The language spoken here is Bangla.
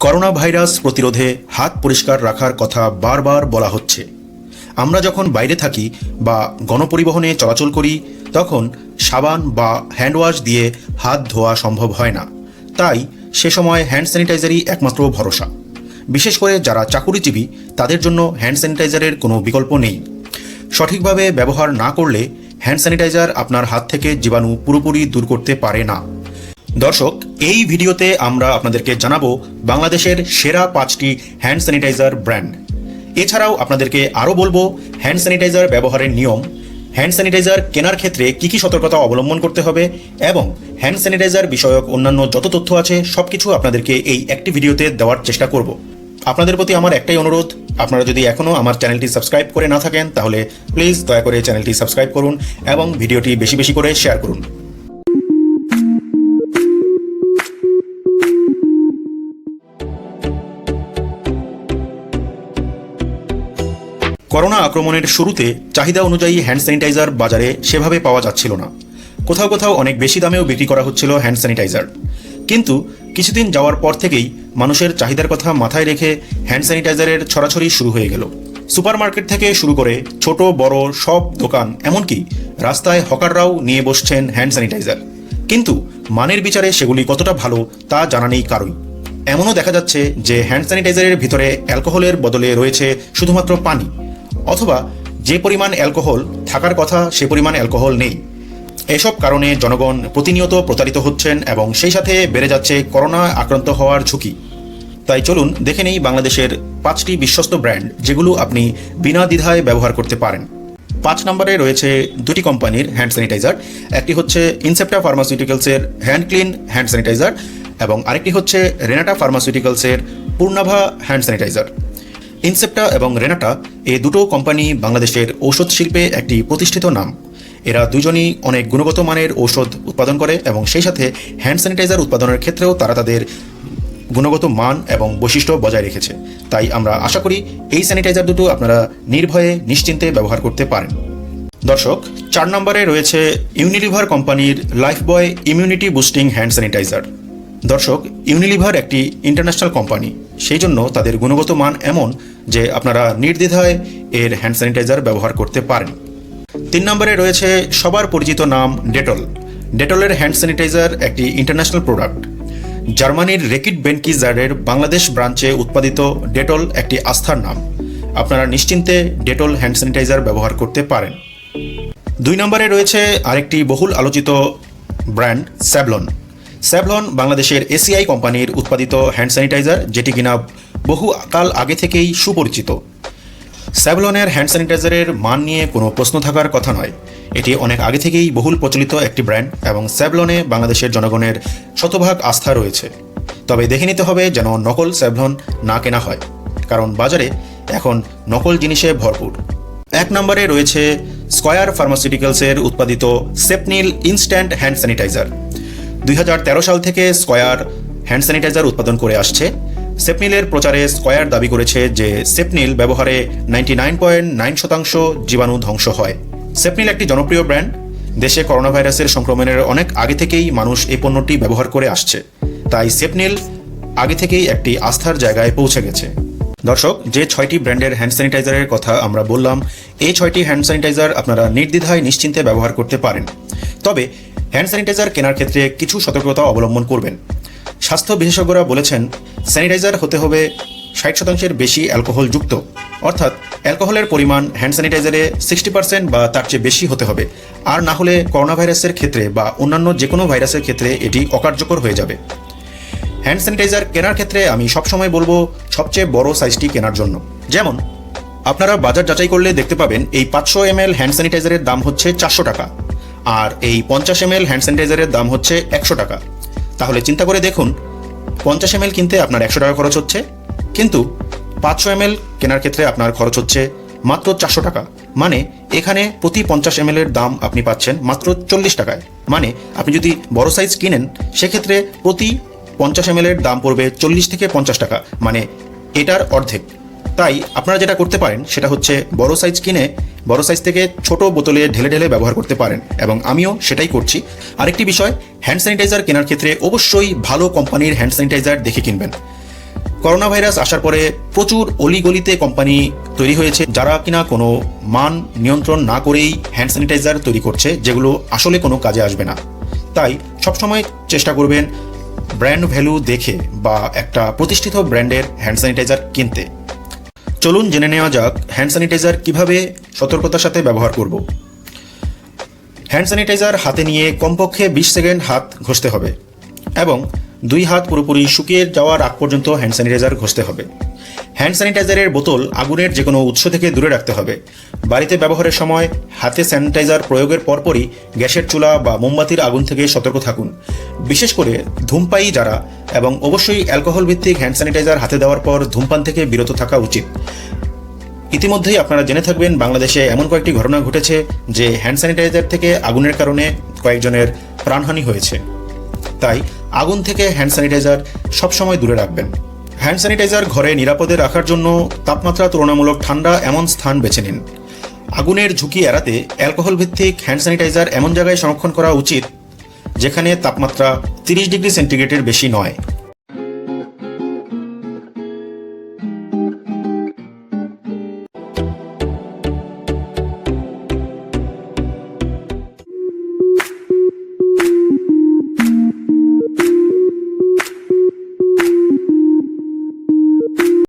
করোনা ভাইরাস প্রতিরোধে হাত পরিষ্কার রাখার কথা বারবার বলা হচ্ছে। আমরা যখন বাইরে থাকি বা গণপরিবহনে চলাচল করি, তখন সাবান বা হ্যান্ডওয়াশ দিয়ে হাত ধোয়া সম্ভব হয় না। তাই সে সময় হ্যান্ড স্যানিটাইজারই একমাত্র ভরসা। বিশেষ করে যারা চাকুরিজীবী, তাদের জন্য হ্যান্ড স্যানিটাইজারের কোনো বিকল্প নেই। সঠিকভাবে ব্যবহার না করলে হ্যান্ড স্যানিটাইজার আপনার হাত থেকে জীবাণু পুরোপুরি দূর করতে পারে না। দর্শক, এই ভিডিওতে আমরা আপনাদেরকে জানাব বাংলাদেশের সেরা পাঁচটি হ্যান্ড স্যানিটাইজার ব্র্যান্ড এছাড়াও আপনাদেরকে আরও বলব হ্যান্ড স্যানিটাইজার ব্যবহারের নিয়ম হ্যান্ড স্যানিটাইজার কেনার ক্ষেত্রে কী কী সতর্কতা অবলম্বন করতে হবে এবং হ্যান্ড স্যানিটাইজার বিষয়ক অন্যান্য যত তথ্য আছে সব কিছু আপনাদেরকে এই একটি ভিডিওতে দেওয়ার চেষ্টা করব। আপনাদের প্রতি আমার একটাই অনুরোধ, আপনারা যদি এখনও আমার চ্যানেলটি সাবস্ক্রাইব করে না থাকেন, তাহলে প্লিজ দয়া করে চ্যানেলটি সাবস্ক্রাইব করুন এবং ভিডিওটি বেশি বেশি করে শেয়ার করুন। করোনা আক্রমণের শুরুতে চাহিদা অনুযায়ী হ্যান্ড স্যানিটাইজার বাজারে সেভাবে পাওয়া যাচ্ছিল না। কোথাও কোথাও অনেক বেশি দামেও বিক্রি করা হচ্ছিল হ্যান্ড স্যানিটাইজার কিন্তু কিছুদিন যাওয়ার পর থেকেই মানুষের চাহিদার কথা মাথায় রেখে হ্যান্ড স্যানিটাইজারের ছড়াছড়ি শুরু হয়ে গেল। সুপারমার্কেট থেকে শুরু করে ছোট, বড় সব দোকান, এমনকি রাস্তায় হকাররাও নিয়ে বসছেন হ্যান্ড স্যানিটাইজার কিন্তু মানের বিচারে সেগুলি কতটা ভালো তা জানা নেই কারোই। এমনও দেখা যাচ্ছে যে হ্যান্ড স্যানিটাইজারের ভিতরে অ্যালকোহলের বদলে রয়েছে শুধুমাত্র পানি। অথবা যে পরিমাণ অ্যালকোহল, থাকার কথা সে পরিমাণ অ্যালকোহল নেই। এসব কারণে জনগণ প্রতিনিয়ত প্রতারিত হচ্ছেন এবং সেই সাথে বেড়ে যাচ্ছে করোনা আক্রান্ত হওয়ার ঝুঁকি। তাই চলুন দেখে নেই বাংলাদেশের পাঁচটি বিশ্বস্ত ব্র্যান্ড, যেগুলো আপনি বিনা দ্বিধায় ব্যবহার করতে পারেন। পাঁচ নম্বরে রয়েছে দুটি কোম্পানির হ্যান্ড স্যানিটাইজার একটি হচ্ছে ইনসেপ্টা ফার্মাসিউটিক্যালসের হ্যান্ড ক্লিন হ্যান্ড স্যানিটাইজার এবং আরেকটি হচ্ছে রেনাটা ফার্মাসিউটিক্যালসের পূর্ণাভা হ্যান্ড স্যানিটাইজার ইনসেপ্টা এবং রেনাটা এ দুটো কোম্পানি বাংলাদেশের ঔষধ শিল্পে একটি প্রতিষ্ঠিত নাম। এরা দুজনই অনেক গুণগত মানের ঔষধ উৎপাদন করে এবং সেই সাথে হ্যান্ড স্যানিটাইজার উৎপাদনের ক্ষেত্রেও তারা তাদের গুণগত মান এবং বৈশিষ্ট্য বজায় রেখেছে। তাই আমরা আশা করি এই স্যানিটাইজার দুটো আপনারা নির্ভয়ে, নিশ্চিন্তে ব্যবহার করতে পারেন। দর্শক, চার নম্বরে রয়েছে ইউনিলিভার কোম্পানির Lifebuoy immunity boosting hand sanitiser দর্শক ইউনিলিভার একটি ইন্টারন্যাশনাল কোম্পানি সেই জন্য তাদের গুণগত মান এমন যে আপনারা নির্দ্বিধায় এর হ্যান্ড স্যানিটাইজার ব্যবহার করতে পারেন। তিন নম্বরে রয়েছে সবার পরিচিত নাম ডেটল ডেটলের হ্যান্ড স্যানিটাইজার একটি ইন্টারন্যাশনাল প্রোডাক্ট জার্মানির রেকিট বেনকিজারের বাংলাদেশ ব্রাঞ্চে উৎপাদিত ডেটল একটি আস্থার নাম। আপনারা নিশ্চিন্তে ডেটল হ্যান্ড স্যানিটাইজার ব্যবহার করতে পারেন। দুই নম্বরে রয়েছে আরেকটি বহুল আলোচিত ব্র্যান্ড স্যাভলন স্যাভলন বাংলাদেশের এসিআই কোম্পানির উৎপাদিত হ্যান্ড স্যানিটাইজার, যেটি কিনা বহু কাল আগে থেকেই সুপরিচিত। স্যাভলনের হ্যান্ড স্যানিটাইজারের মান নিয়ে কোনো প্রশ্ন থাকার কথা নয়। এটি অনেক আগে থেকেই বহুল প্রচলিত একটি ব্র্যান্ড এবং স্যাভলনে বাংলাদেশের জনগণের শতভাগ আস্থা রয়েছে। তবে দেখে নিতে হবে যেন নকল স্যাভলন না কেনা হয়, কারণ বাজারে এখন নকল জিনিসে ভরপুর। এক নম্বরে রয়েছে স্কয়ার ফার্মাসিউটিক্যালসের উৎপাদিত সেপনিল ইনস্ট্যান্ট হ্যান্ড স্যানিটাইজার। দুই হাজার তেরো সাল থেকে স্কয়ার হ্যান্ড স্যানিটাইজার উৎপাদন করে আসছে। সেপনিলের প্রচারে স্কয়ার দাবি করেছে যে সেপনিল ব্যবহারে নাইনটি নাইন পয়েন্ট নাইন শতাংশ জীবাণু ধ্বংস হয়। সেপনিল একটি জনপ্রিয় ব্র্যান্ড। দেশে করোনা ভাইরাসের সংক্রমণের অনেক আগে থেকেই মানুষ এই পণ্যটি ব্যবহার করে আসছে। তাই সেপনিল আগে থেকেই একটি আস্থার জায়গায় পৌঁছে গেছে। দর্শক, যে ছয়টি ব্র্যান্ডের হ্যান্ড স্যানিটাইজারের কথা আমরা বললাম, এই ছয়টি হ্যান্ড স্যানিটাইজার আপনারা নির্দ্বিধায় নিশ্চিন্তে ব্যবহার করতে পারেন। তবে হ্যান্ড স্যানিটাইজার কেনার ক্ষেত্রে কিছু সতর্কতা অবলম্বন করবেন। স্বাস্থ্য বিশেষজ্ঞরা বলেছেন স্যানিটাইজার হতে হবে ষাট শতাংশের বেশি অ্যালকোহল যুক্ত অর্থাৎ অ্যালকোহলের পরিমাণ হ্যান্ড স্যানিটাইজারে সিক্সটি পার্সেন্ট বা তার চেয়ে বেশি হতে হবে। আর না হলে করোনা ভাইরাসের ক্ষেত্রে বা অন্যান্য যে কোনো ভাইরাসের ক্ষেত্রে এটি অকার্যকর হয়ে যাবে। হ্যান্ড স্যানিটাইজার কেনার ক্ষেত্রে আমি সবসময় বলব, সবচেয়ে বড় সাইজটি কেনার জন্য। যেমন, আপনারা বাজার যাচাই করলে দেখতে পাবেন এই পাঁচশো এম এল হ্যান্ড স্যানিটাইজারের দাম হচ্ছে চারশো টাকা। আর এই পঞ্চাশ এম হ্যান্ড স্যানিটাইজারের দাম হচ্ছে একশো টাকা। তাহলে চিন্তা করে দেখুন, পঞ্চাশ এম কিনতে আপনার একশো টাকা খরচ হচ্ছে, কিন্তু পাঁচশো এম কেনার ক্ষেত্রে আপনার খরচ হচ্ছে মাত্র চারশো টাকা। মানে এখানে প্রতি পঞ্চাশ এম এর দাম আপনি পাচ্ছেন মাত্র চল্লিশ টাকায়। মানে আপনি যদি বড় সাইজ কিনেন, সেক্ষেত্রে প্রতি পঞ্চাশ এম এর দাম পড়বে চল্লিশ থেকে পঞ্চাশ টাকা। মানে এটার অর্ধেক। তাই আপনারা যেটা করতে পারেন, সেটা হচ্ছে বড় সাইজ কিনে বড় সাইজ থেকে ছোট বোতলে ঢেলে ঢেলে ব্যবহার করতে পারেন এবং আমিও সেটাই করছি। আরেকটি বিষয় হ্যান্ড স্যানিটাইজার কেনার ক্ষেত্রে অবশ্যই ভালো কোম্পানির হ্যান্ড স্যানিটাইজার দেখে কিনবেন। করোনা ভাইরাস আসার পরে প্রচুর অলিগলিতে কোম্পানি তৈরি হয়েছে, যারা কিনা কোনো মান নিয়ন্ত্রণ না করেই হ্যান্ড স্যানিটাইজার তৈরি করছে, যেগুলো আসলে কোনো কাজে আসবে না। তাই সবসময় চেষ্টা করবেন ব্র্যান্ড ভ্যালু দেখে বা একটা প্রতিষ্ঠিত ব্র্যান্ডের হ্যান্ড স্যানিটাইজার কিনতে। চলুন জেনে নেওয়া যাক হ্যান্ড স্যানিটাইজার কীভাবে সতর্কতার সাথে ব্যবহার করব। হ্যান্ড স্যানিটাইজার হাতে নিয়ে কমপক্ষে বিশ সেকেন্ড হাত ঘষতে হবে এবং দুই হাত পুরোপুরি শুকিয়ে যাওয়ার আগ পর্যন্ত হ্যান্ড স্যানিটাইজার ঘষতে হবে। হ্যান্ড স্যানিটাইজারের বোতল আগুনের যে কোনো উৎস থেকে দূরে রাখতে হবে। বাড়িতে ব্যবহারের সময় হাতে স্যানিটাইজার প্রয়োগের পরপরই গ্যাসের চুলা বা মোমবাতির আগুন থেকে সতর্ক থাকুন। বিশেষ করে ধূমপায়ী যারা এবং অবশ্যই অ্যালকোহল ভিত্তিক হ্যান্ড স্যানিটাইজার হাতে দেওয়ার পর ধূমপান থেকে বিরত থাকা উচিত। ইতিমধ্যেই আপনারা জেনে থাকবেন বাংলাদেশে এমন কয়েকটি ঘটনা ঘটেছে যে হ্যান্ড স্যানিটাইজার থেকে আগুনের কারণে কয়েকজনের প্রাণহানি হয়েছে। তাই আগুন থেকে হ্যান্ড স্যানিটাইজার সবসময় দূরে রাখবেন। হ্যান্ড স্যানিটাইজার ঘরে নিরাপদে রাখার জন্য তাপমাত্রা তুলনামূলক ঠান্ডা এমন স্থান বেছে নিন। আগুনের ঝুঁকি এড়াতে অ্যালকোহল ভিত্তিক হ্যান্ড স্যানিটাইজার এমন জায়গায় সংরক্ষণ করা উচিত, যেখানে তাপমাত্রা তিরিশ ডিগ্রি সেন্টিগ্রেডের বেশি নয়।